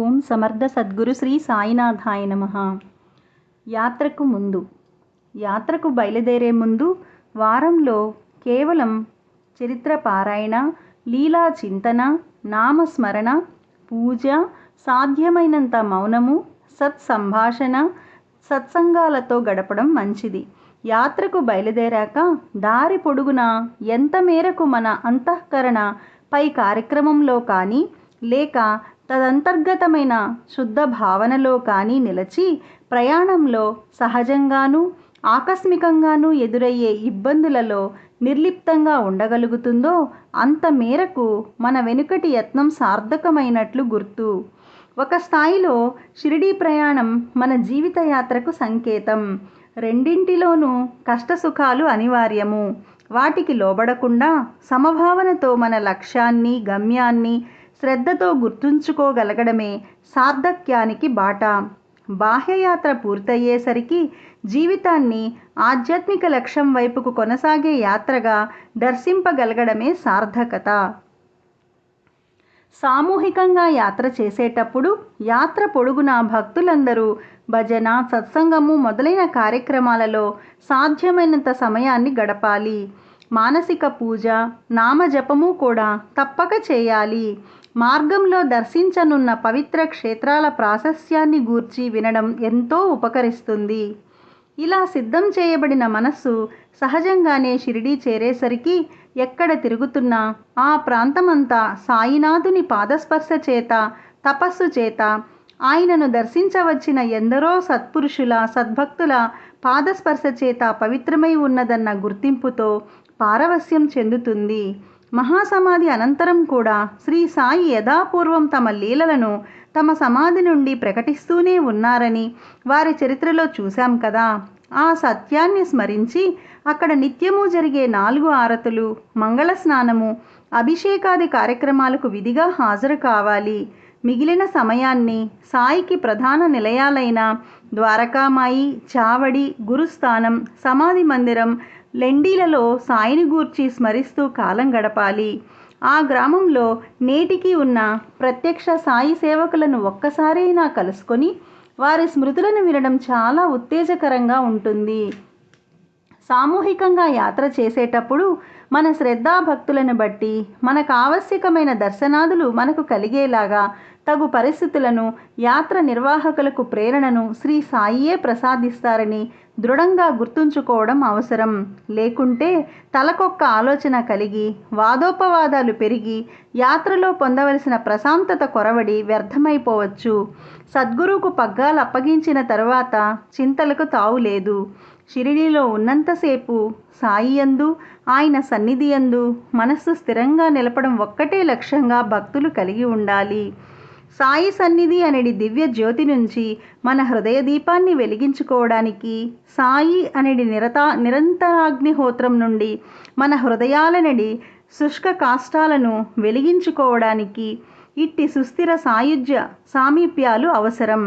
ఓం సమర్థ సద్గురు శ్రీ సాయినాథాయ నమ. యాత్రకు ముందు యాత్రకు బయలుదేరే ముందు వారంలో కేవలం చరిత్ర పారాయణ లీలా చింతన నామస్మరణ పూజ సాధ్యమైనంత మౌనము సత్సంభాషణ సత్సంగాలతో గడపడం మంచిది. యాత్రకు బయలుదేరాక దారి పొడుగునా ఎంత మేరకు మన అంతఃకరణ పై కార్యక్రమంలో కానీ లేక తదంతర్గతమైన శుద్ధ భావనలో కానీ నిలచి ప్రయాణంలో సహజంగానూ ఆకస్మికంగానూ ఎదురయ్యే ఇబ్బందులలో నిర్లిప్తంగా ఉండగలుగుతుందో అంత మేరకు మన వెనుకటి యత్నం సార్థకమైనట్లు గుర్తు. ఒక స్థాయిలో షిరిడీ ప్రయాణం మన జీవిత యాత్రకు సంకేతం. రెండింటిలోనూ కష్టసుఖాలు అనివార్యము. వాటికి లోబడకుండా సమభావనతో మన లక్ష్యాన్ని గమ్యాన్ని శ్రద్ధతో గుర్తుంచుకోగలగడమే సార్థక్యానికి బాట. బాహ్యయాత్ర పూర్తయ్యేసరికి జీవితాన్ని ఆధ్యాత్మిక లక్ష్యం వైపుకు కొనసాగే యాత్రగా దర్శింపగలగడమే సార్థకత. సామూహికంగా యాత్ర చేసేటప్పుడు యాత్ర పొడుగునా భక్తులందరూ భజన సత్సంగము మొదలైన కార్యక్రమాలలో సాధ్యమైనంత సమయాన్ని గడపాలి. మానసిక పూజ నామజపము కూడా తప్పక చేయాలి. మార్గంలో దర్శించనున్న పవిత్ర క్షేత్రాల ప్రాశస్యాన్ని గూర్చి వినడం ఎంతో ఉపకరిస్తుంది. ఇలా సిద్ధం చేయబడిన మనస్సు సహజంగానే షిరిడీ చేరేసరికి ఎక్కడ తిరుగుతున్నా ఆ ప్రాంతమంతా సాయినాథుని పాదస్పర్శ చేత తపస్సు చేత ఆయనను దర్శించవచ్చిన ఎందరో సత్పురుషుల సద్భక్తుల పాదస్పర్శ చేత పవిత్రమై ఉన్నదన్న గుర్తింపుతో పారవస్యం చెందుతుంది. మహాసమాధి అనంతరం కూడా శ్రీ సాయి యథాపూర్వం తమ లీలలను తమ సమాధి నుండి ప్రకటిస్తూనే ఉన్నారని వారి చరిత్రలో చూశాం కదా. ఆ సత్యాన్ని స్మరించి అక్కడ నిత్యము జరిగే నాలుగు ఆరతులు మంగళ స్నానము అభిషేకాది కార్యక్రమాలకు విధిగా హాజరు కావాలి. మిగిలిన సమయాన్ని సాయికి ప్రధాన నిలయాలైన ద్వారకామాయి చావడి గురుస్థానం సమాధి మందిరం లెండీలలో సాయిని గూర్చి స్మరిస్తూ కాలం గడపాలి. ఆ గ్రామంలో నేటికి ఉన్న ప్రత్యక్ష సాయి సేవకులను ఒక్కసారైనా కలుసుకొని వారి స్మృతులను వినడం చాలా ఉత్తేజకరంగా ఉంటుంది. సామూహికంగా యాత్ర చేసేటప్పుడు మన శ్రద్ధాభక్తులను బట్టి మనకు ఆవశ్యకమైన దర్శనాదులు మనకు కలిగేలాగా తగు పరిస్థితులను యాత్ర నిర్వాహకులకు ప్రేరణను శ్రీ సాయియే ప్రసాదిస్తారని దృఢంగా గుర్తుంచుకోవడం అవసరం. లేకుంటే తలకొక్క ఆలోచన కలిగి వాదోపవాదాలు పెరిగి యాత్రలో పొందవలసిన ప్రశాంతత కొరవడి వ్యర్థమైపోవచ్చు. సద్గురువుకు పగ్గాలు అప్పగించిన తరువాత చింతలకు తావులేదు షిరిడీలో ఉన్నంతసేపు సాయి యందు ఆయన సన్నిధియందు మనస్సు స్థిరంగా నిలపడం ఒక్కటే లక్ష్యంగా భక్తులు కలిగి ఉండాలి. సాయి సన్నిధి అనేది దివ్య జ్యోతి నుంచి మన హృదయ దీపాన్ని వెలిగించుకోవడానికి సాయి అనేది నిరతా నిరంతరాగ్నిహోత్రం నుండి మన హృదయాలనడి శుష్క కాష్టాలను వెలిగించుకోవడానికి ఇట్టి సుస్థిర సాయుధ్య సామీప్యాలు అవసరం.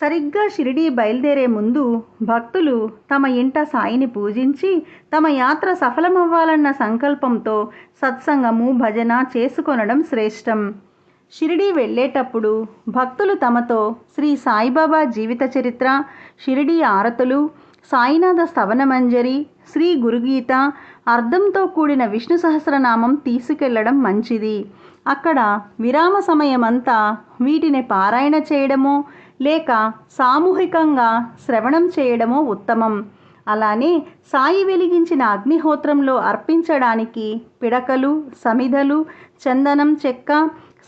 సరిగ్గా షిరిడీ బయలుదేరే ముందు భక్తులు తమ ఇంట సాయిని పూజించి తమ యాత్ర సఫలమవ్వాలన్న సంకల్పంతో సత్సంగము భజన చేసుకొనడం శ్రేష్టం. షిరిడీ వెళ్ళేటప్పుడు భక్తులు తమతో శ్రీ సాయిబాబా జీవిత చరిత్ర షిరిడీ ఆరతులు సాయినాథ స్తవనమంజరి శ్రీ గురుగీత అర్థంతో కూడిన విష్ణు సహస్రనామం తీసుకెళ్ళడం మంచిది. అక్కడ విరామ సమయమంతా వీటిని పారాయణ చేయడమో లేక సామూహికంగా శ్రవణం చేయడమో ఉత్తమం. అలానే సాయి వెలిగించిన అగ్నిహోత్రంలో అర్పించడానికి పిడకలు సమిధలు చందనం చెక్క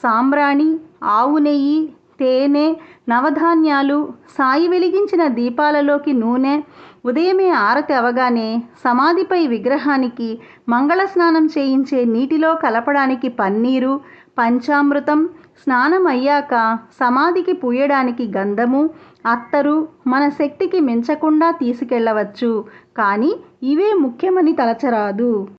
సాంబ్రాణి ఆవు నెయ్యి తేనె నవధాన్యాలు సాయి వెలిగించిన దీపాలలోకి నూనె ఉదయమే ఆరతి అవగానే సమాధిపై విగ్రహానికి మంగళ స్నానం చేయించే నీటిలో కలపడానికి పన్నీరు పంచామృతం స్నానం అయ్యాక సమాధికి పూయడానికి గంధము అత్తరు మన శక్తికి మించకుండా తీసుకెళ్ళవచ్చు కానీ ఇవే ముఖ్యమని తలచరాదు.